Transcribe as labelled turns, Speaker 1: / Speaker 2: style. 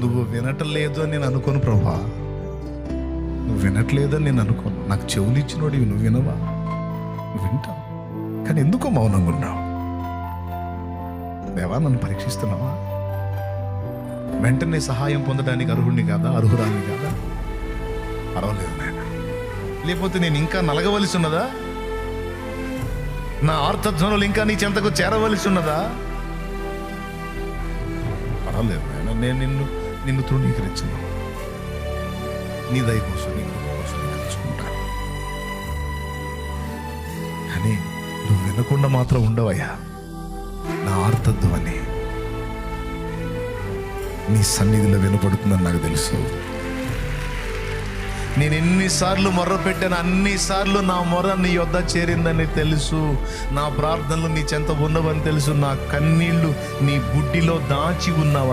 Speaker 1: నువ్వు వినటలేదు అని నేను అనుకోను ప్రభా. నువ్వు వినట్లేదు అని నేను అనుకోను. నాకు చెవులు ఇచ్చినోడివి నువ్వు వినవా? నువ్వు వింటావు. కానీ ఎందుకో మౌనంగా ఉన్నావు? దేవా నన్ను పరీక్షిస్తున్నావా? వెంటనే సహాయం పొందడానికి అర్హుడిని కాదా? అర్హురాని కాదా? పర్వాలేదు నాయన. లేకపోతే నేను ఇంకా నలగవలసి ఉన్నదా? నా ఆర్థధ్వనులు ఇంకా నీ చెంతకు చేరవలసి ఉన్నదా? పర్వాలేదు నాయన. నేను నిన్ను నిన్ను తృణీకరించను. నీ దయ కోసం నీ కృప కోసం కలుసుకుంటాను. కానీ నువ్వు వినకుండా మాత్రం ఉండవయ్యా. నా ఆర్తధ్వని నీ సన్నిధిలో వినపడుతుందని నాకు తెలుసు. నేను ఎన్నిసార్లు మొర్ర పెట్టాను అన్నిసార్లు నా మొర్ర నీ యొద్ద చేరిందని తెలుసు. నా ప్రార్థనలు నీ చెంత ఉన్నవని తెలుసు. నా కన్నీళ్ళు నీ బుడ్డిలో దాచి ఉన్నవా